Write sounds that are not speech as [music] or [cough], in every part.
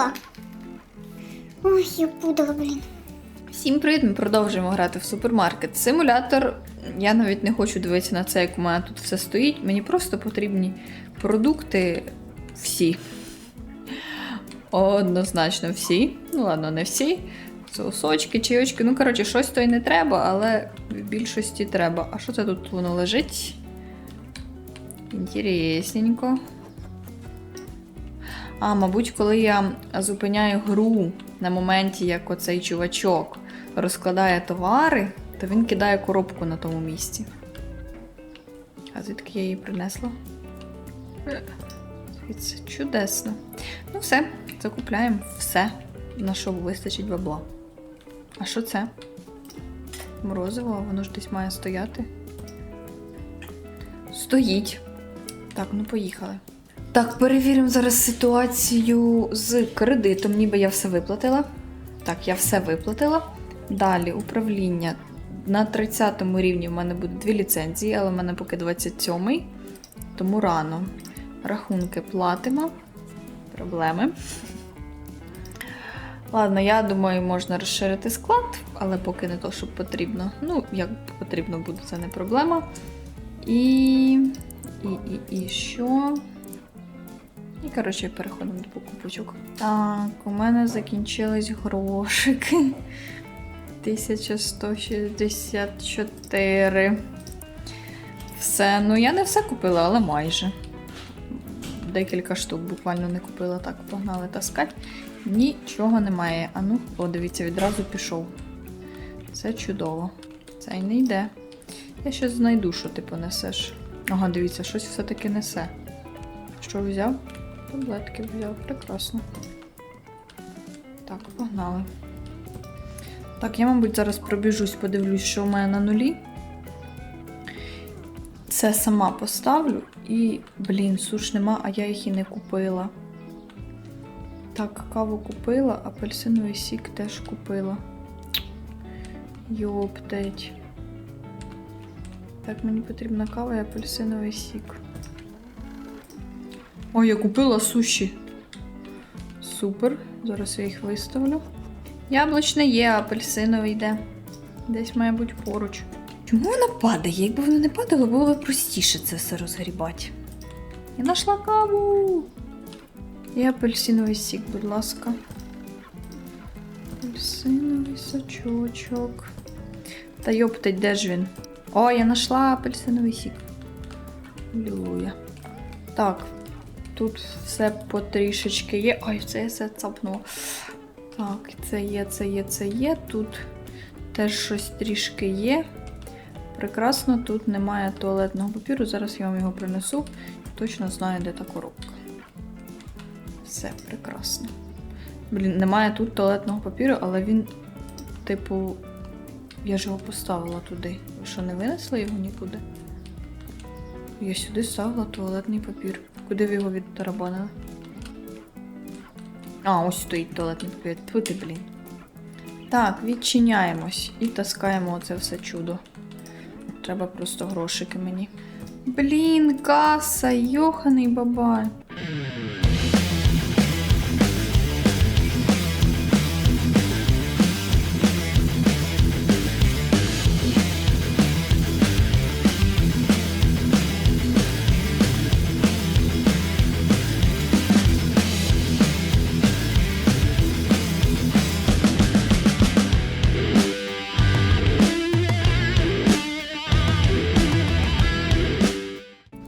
пудла. Ой, я пудла, блін. Всім привіт! Ми продовжуємо грати в супермаркет. Симулятор. Я навіть не хочу дивитися на це, як у мене тут все стоїть. Мені просто потрібні продукти всі. Однозначно всі. Ну ладно, не всі. Соусочки, чайочки. Ну, коротше, щось то й не треба, але в більшості треба. А що це тут воно лежить? Інтересненько. А, мабуть, коли я зупиняю гру на моменті, як оцей чувачок розкладає товари, то він кидає коробку на тому місці. А звідки я її принесла? Звідси чудесно. Ну, все, закупляємо все, на що вистачить бабла. А що це? Морозиво, воно ж десь має стояти. Стоїть. Так, ну поїхали. Так, перевіримо зараз ситуацію з кредитом, ніби я все виплатила. Так, я все виплатила. Далі управління. На 30 рівні в мене буде дві ліцензії, але в мене поки 27-й, тому рано. Рахунки платимо. Проблеми. Ладно, я думаю, можна розширити склад, але поки не то, що потрібно. Ну, як потрібно буде, це не проблема. І. І, і, і що? І, коротше, переходимо до покупочок. Так, у мене закінчились грошики. 1164. Все, ну я не все купила, але майже. Декілька штук буквально не купила. Так, погнали таскати. Нічого немає. А ну, о, дивіться, відразу пішов. Це чудово. Це й не йде. Я щось знайду, що ти понесеш. Ага, дивіться, щось все-таки несе. Що взяв? Таблетки взяв, прекрасно. Так, погнали. Так, я, мабуть, зараз пробіжусь, подивлюсь, що в мене на нулі. Це сама поставлю і, блін, суш нема, а я їх і не купила. Так, каву купила, апельсиновий сік теж купила. Йоптеть. Так, мені потрібна кава і апельсиновий сік. Ой, я купила суші. Супер. Зараз я їх виставлю. Яблучне є, апельсиновий йде. Десь має бути поруч. Чому вона падає? Якби воно не падало, було б простіше це все розгрібати. Я знайшла каву. І апельсиновий сік, будь ласка. Апельсиновий сачочок. Та йоптать, де ж він? О, я знайшла апельсиновий сік. Алілуя. Так, тут все потрішечки є. Ой, це я все цапнула. Так, це є, це є, це є. Тут теж щось трішки є. Прекрасно, тут немає туалетного папіру. Зараз я вам його принесу. Точно знаю, де та коробка. Все прекрасно. Блін, немає тут туалетного папіру, але він, типу, я ж його поставила туди. Ви що, не винесли його нікуди? Я сюди ставила туалетний папір. Куди ви його відтарабанили? А, ось стоїть туалетний папір. Тьфу ти, блін. Так, відчиняємось і таскаємо оце все чудо. Треба просто грошики мені. Блін, каса, йоханий бабай.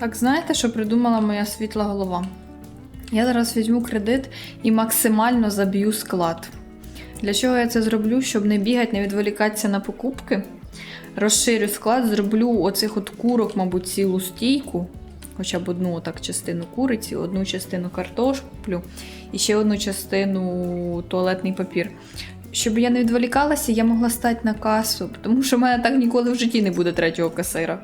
Так, знаєте, що придумала моя світла голова? Я зараз візьму кредит і максимально заб'ю склад. Для чого я це зроблю? Щоб не бігати, не відволікатися на покупки. Розширю склад, зроблю оцих от курок, мабуть, цілу стійку. Хоча б одну так частину куриці, одну частину картошку і ще одну частину туалетний папір. Щоб я не відволікалася, я могла стати на касу, тому що в мене так ніколи в житті не буде третього касира.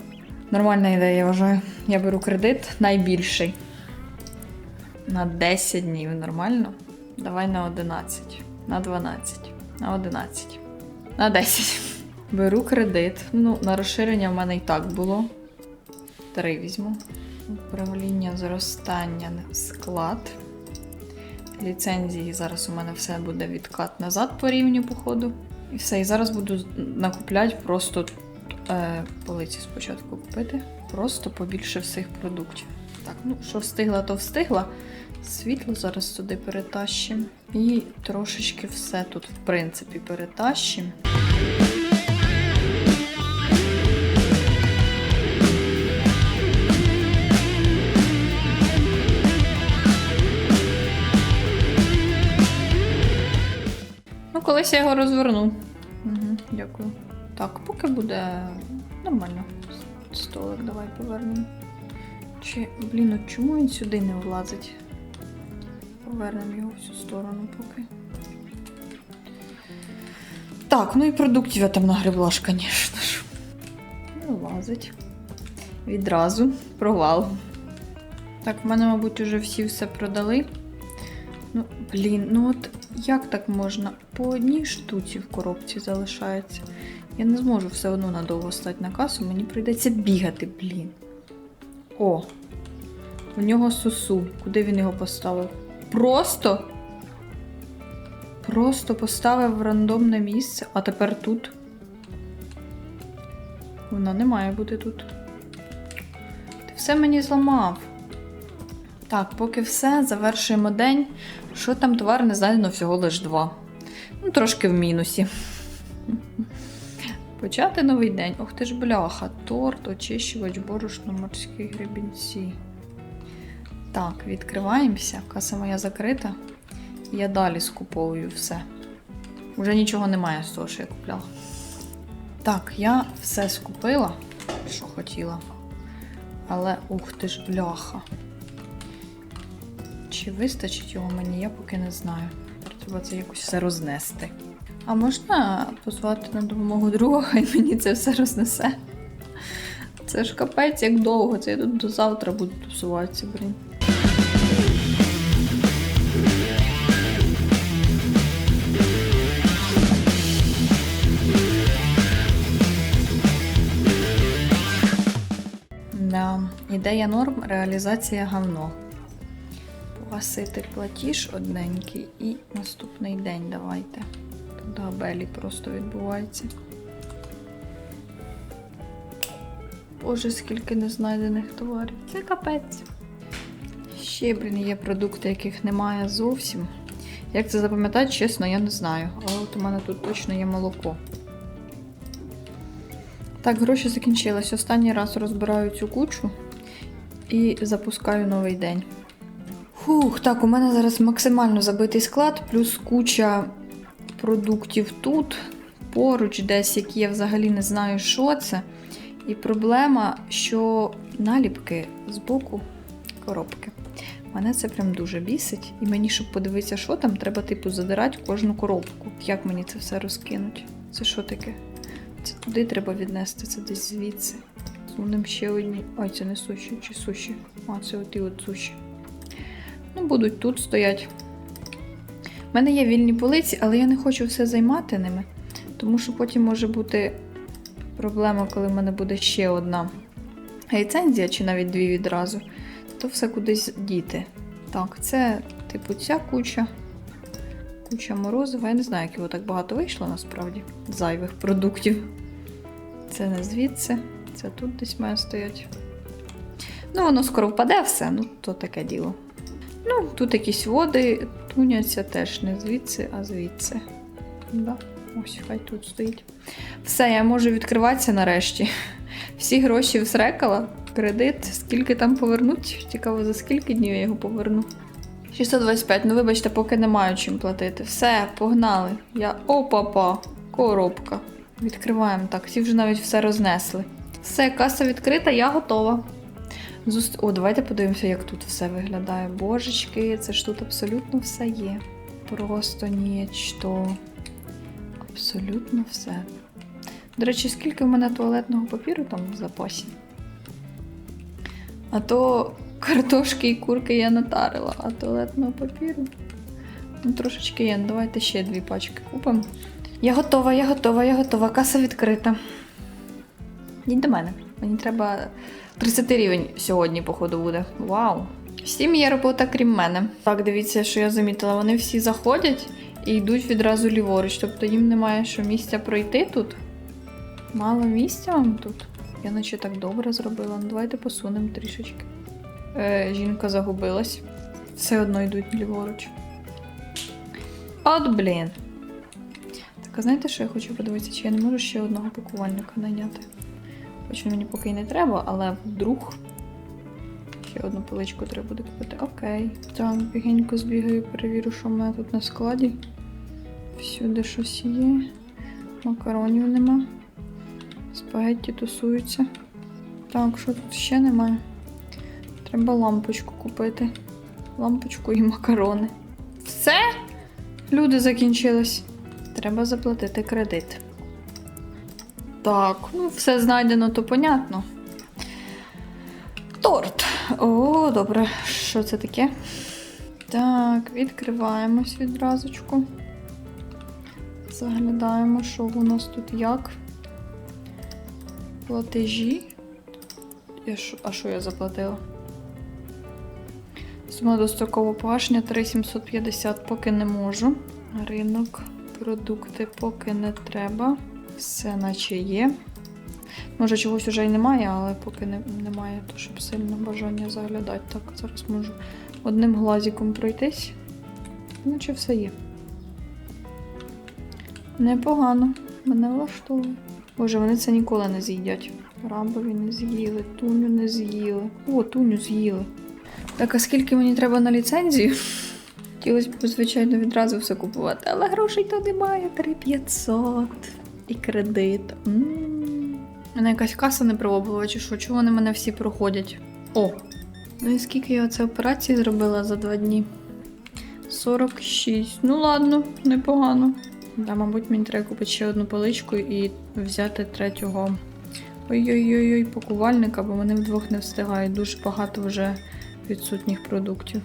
Нормальна ідея, вважаю. Я беру кредит найбільший. На 10 днів нормально. Давай на 11, на 12, на 11, на 10. [laughs] Беру кредит. Ну, на розширення в мене і так було. Три візьму. Управління зростання склад. ліцензії. Зараз у мене все буде відкат назад по рівню, походу. І все. І зараз буду накупляти просто е, полиці спочатку купити. Просто побільше всіх продуктів. Так, ну що встигла, то встигла. Світло зараз сюди перетащимо. І трошечки все тут, в принципі, перетащимо. Ну, колись я його розверну. Угу, дякую. Так, поки буде нормально. Столик давай повернемо. Чи, блін, от чому він сюди не влазить? Повернемо його в цю сторону поки. Так, ну і продуктів я там нагребла ж, звісно ж. Не влазить. Відразу провал. Так, в мене, мабуть, уже всі все продали. Ну, блін, ну от як так можна? По одній штуці в коробці залишається. Я не зможу все одно надовго стати на касу, мені прийдеться бігати, блін. О! В нього сусу. Куди він його поставив? Просто? Просто поставив в рандомне місце, а тепер тут. Вона не має бути тут. Ти все мені зламав. Так, поки все, завершуємо день. Що там товар не знайдено всього лиш два. Ну, трошки в мінусі. Почати новий день. Ох ти ж бляха. Торт, очищувач, борошно, морські гребінці. Так, відкриваємося. Каса моя закрита. Я далі скуповую все. Уже нічого немає з того, що я купляла. Так, я все скупила, що хотіла. Але ух ти ж бляха. Чи вистачить його мені, я поки не знаю. Треба це якось все рознести. А можна позвати на допомогу друга, хай мені це все рознесе. Це ж капець як довго, це я тут до завтра буду тусуватися, блін. Да. Ідея норм, реалізація гавно. Погасити платіж одненький і наступний день давайте. Тут габелі просто відбувається. Боже, скільки незнайдених товарів. Це капець. Ще, блін, є продукти, яких немає зовсім. Як це запам'ятати, чесно, я не знаю. Але от у мене тут точно є молоко. Так, гроші закінчились. Останній раз розбираю цю кучу і запускаю новий день. Фух, так, у мене зараз максимально забитий склад, плюс куча продуктів тут, поруч десь, які я взагалі не знаю, що це. І проблема, що наліпки з боку коробки. Мене це прям дуже бісить. І мені, щоб подивитися, що там, треба, типу, задирати кожну коробку. Як мені це все розкинуть? Це що таке? Це туди треба віднести, це десь звідси. Сунем ще одні. Ой, це не суші чи суші. А, це оті от суші. Ну, будуть тут стоять. У мене є вільні полиці, але я не хочу все займати ними, тому що потім може бути проблема, коли в мене буде ще одна ліцензія, чи навіть дві відразу, то все кудись діти. Так, це, типу, ця куча. Куча морозива. Я не знаю, як його так багато вийшло насправді. Зайвих продуктів. Це не звідси, це тут десь має стояти. Ну, воно скоро впаде все, ну то таке діло. Ну, тут якісь води туняться теж не звідси, а звідси. Да. Ось, хай тут стоїть. Все, я можу відкриватися нарешті. Всі гроші всрекала, кредит, скільки там повернуть. Цікаво, за скільки днів я його поверну. 625, ну вибачте, поки не маю чим платити. Все, погнали. Я опа-па, коробка. Відкриваємо так, всі вже навіть все рознесли. Все, каса відкрита, я готова. Зуст... О, давайте подивимося, як тут все виглядає. Божечки, це ж тут абсолютно все є. Просто нічто. Абсолютно все. До речі, скільки в мене туалетного папіру там в запасі? А то картошки і курки я натарила, а туалетного папіру. Ну, трошечки є. Ну, Давайте ще дві пачки купимо. Я готова, я готова, я готова. Каса відкрита. Йдіть до мене. Мені треба 30 рівень сьогодні, походу, буде. Вау! Всім є робота, крім мене. Так, дивіться, що я замітила. Вони всі заходять і йдуть відразу ліворуч. Тобто їм немає що місця пройти тут. Мало місця вам тут. Я наче так добре зробила. Ну, давайте посунемо трішечки. Е, жінка загубилась. Все одно йдуть ліворуч. От блін. Так, а знаєте, що я хочу подивитися, чи я не можу ще одного пакувальника найняти? Хоч мені поки й не треба, але вдруг ще одну поличку треба буде купити. Окей. Так, бігенько збігаю, перевірю, що в мене тут на складі. Всюди щось є. Макаронів нема. Спагетті тусуються. Так, що тут ще немає? Треба лампочку купити. Лампочку і макарони. Все? Люди закінчились. Треба заплатити кредит. Так, ну все знайдено, то понятно. Торт. О, добре. Що це таке? Так, відкриваємось відразочку. Заглядаємо, що у нас тут як. Платежі. Я шо- а що я заплатила? Сума дострокового погашення 3750 поки не можу. Ринок, продукти поки не треба. Все наче є. Може, чогось вже й немає, але поки не, немає, то щоб сильно бажання заглядати. Так, зараз можу одним глазиком пройтись. Наче все є. Непогано, мене влаштовує. Боже, вони це ніколи не з'їдять. Рабові не з'їли, туню не з'їли. О, туню з'їли. Так, а скільки мені треба на ліцензію? Хотілося б, звичайно, відразу все купувати, але грошей то немає. 3500. І кредит. м Мене якась каса не пробувала, чи що? Чого вони мене всі проходять? О! Ну і скільки я оце операції зробила за два дні? 46. Ну ладно, непогано. Да, мабуть, мені треба купити ще одну поличку і взяти третього. Ой-ой-ой, пакувальника, бо вони вдвох не встигають. Дуже багато вже відсутніх продуктів.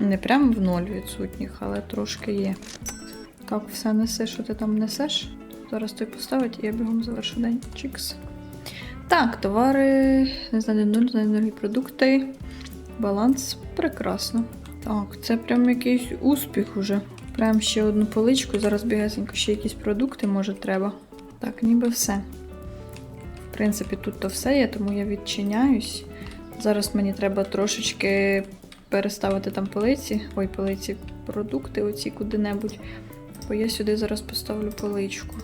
Не прям в ноль відсутніх, але трошки є. Так, все неси, що ти там несеш. Зараз той поставить і я бігом завершу день. Чікс. Так, товари, не знаю, нуль, знайдені продукти. Баланс. Прекрасно. Так, це прям якийсь успіх уже. Прям ще одну поличку. Зараз бігасенько ще якісь продукти, може, треба. Так, ніби все. В принципі, тут то все є, тому я відчиняюсь. Зараз мені треба трошечки переставити там полиці. Ой, полиці, продукти оці куди-небудь. Бо я сюди зараз поставлю поличку.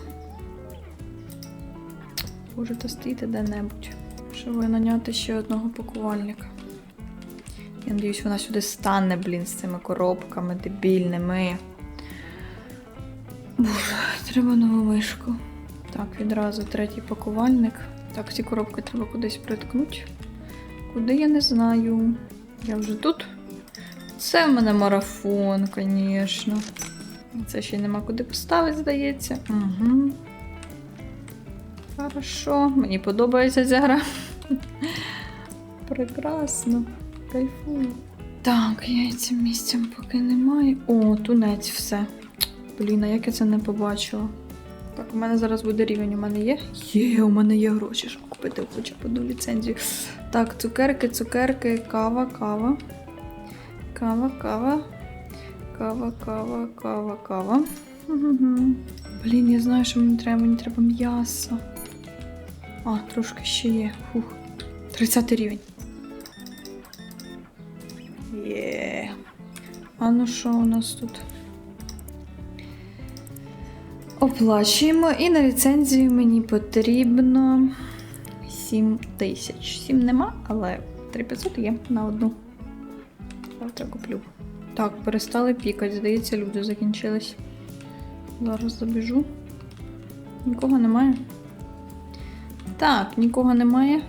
Можете стоїти де-небудь. Щоб наняти ще одного пакувальника. Я надіюсь, вона сюди стане, блін, з цими коробками дебільними. Боже, треба нову мишку. Так, відразу третій пакувальник. Так, ці коробки треба кудись приткнути. Куди я не знаю. Я вже тут. Це в мене марафон, звісно. Це ще й нема куди поставити, здається. Угу. Хорошо, мені подобається ця гра. Прекрасно. Кайфую. Так, яйця місцем поки немає. О, тунець все. Блін, а як я це не побачила? Так, у мене зараз буде рівень. У мене є? Є, у мене є гроші, щоб купити хоча б одну ліцензію. Так, цукерки, цукерки, кава, кава. Кава, кава. Кава, кава, кава, кава. Мгм. Блін, я знаю, що мені треба. Мені треба м'ясо. А, трошки ще є. Фух. 30 рівень. Є. А ну що у нас тут? Оплачуємо. І на ліцензію мені потрібно 7 тисяч. 7 нема, але 3500 є на одну. Завтра куплю. Так, перестали пікати. Здається, люди закінчились. Зараз забіжу. Нікого немає. Так, нікого немає.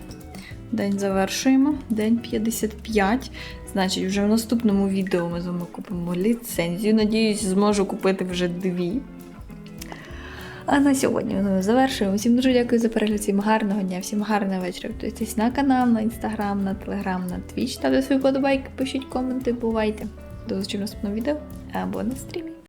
День завершуємо. День 55. Значить, вже в наступному відео ми з вами купимо ліцензію. Надіюсь, зможу купити вже дві. А на сьогодні ми завершуємо. Всім дуже дякую за перегляд, всім гарного дня, всім гарного вечора. Підписуйтесь на канал, на інстаграм, на телеграм, на твіч. Ставте свої подобайки, пишіть коменти, бувайте. До зустрічі в наступному відео або на стрімі.